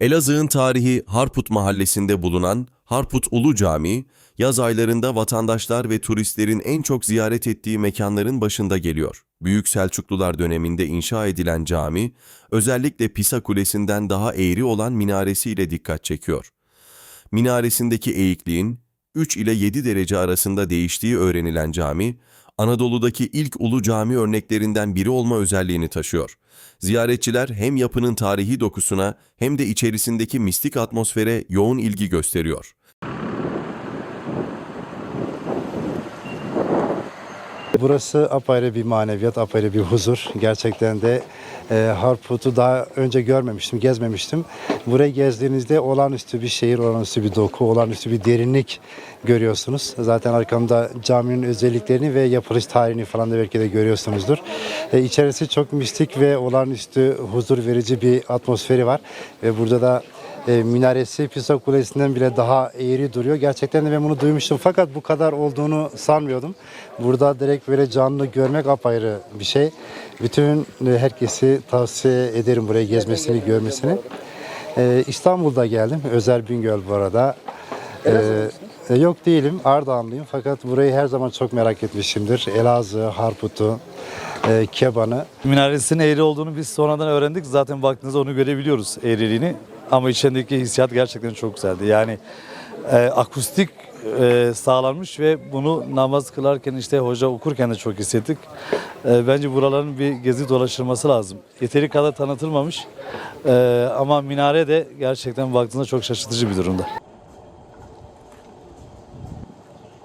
Elazığ'ın tarihi Harput mahallesinde bulunan Harput Ulu Camii, yaz aylarında vatandaşlar ve turistlerin en çok ziyaret ettiği mekanların başında geliyor. Büyük Selçuklular döneminde inşa edilen cami, özellikle Pisa Kulesi'nden daha eğri olan minaresiyle dikkat çekiyor. Minaresindeki eğikliğin 3 ile 7 derece arasında değiştiği öğrenilen cami, Anadolu'daki ilk ulu cami örneklerinden biri olma özelliğini taşıyor. Ziyaretçiler hem yapının tarihi dokusuna hem de içerisindeki mistik atmosfere yoğun ilgi gösteriyor. Burası apayrı bir maneviyat, apayrı bir huzur. Gerçekten de e, Harput'u daha önce görmemiştim, gezmemiştim. Burayı gezdiğinizde olağanüstü bir şehir, olağanüstü bir doku, olağanüstü bir derinlik görüyorsunuz. Zaten arkamda caminin özelliklerini ve yapılış tarihini falan da belki de görüyorsunuzdur. E, içerisi çok mistik ve olağanüstü huzur verici bir atmosferi var. Ve burada da e, minaresi Pisa Kulesi'nden bile daha eğri duruyor. Gerçekten de ben bunu duymuştum fakat bu kadar olduğunu sanmıyordum. Burada direkt böyle canlı görmek apayrı bir şey. Bütün e, herkesi tavsiye ederim buraya gezmesini, görmesini. E, İstanbul'da geldim. Özel Bingöl bu arada. E, e, yok değilim. Ardahanlıyım fakat burayı her zaman çok merak etmişimdir. Elazığ, Harput'u, e, Keban'ı. Minaresinin eğri olduğunu biz sonradan öğrendik. Zaten baktığınızda onu görebiliyoruz eğriliğini. Ama içindeki hissiyat gerçekten çok güzeldi. Yani e, akustik e, sağlanmış ve bunu namaz kılarken işte hoca okurken de çok hissettik. E, bence buraların bir gezi dolaşılması lazım. Yeteri kadar tanıtılmamış. E, ama minare de gerçekten baktığınızda çok şaşırtıcı bir durumda.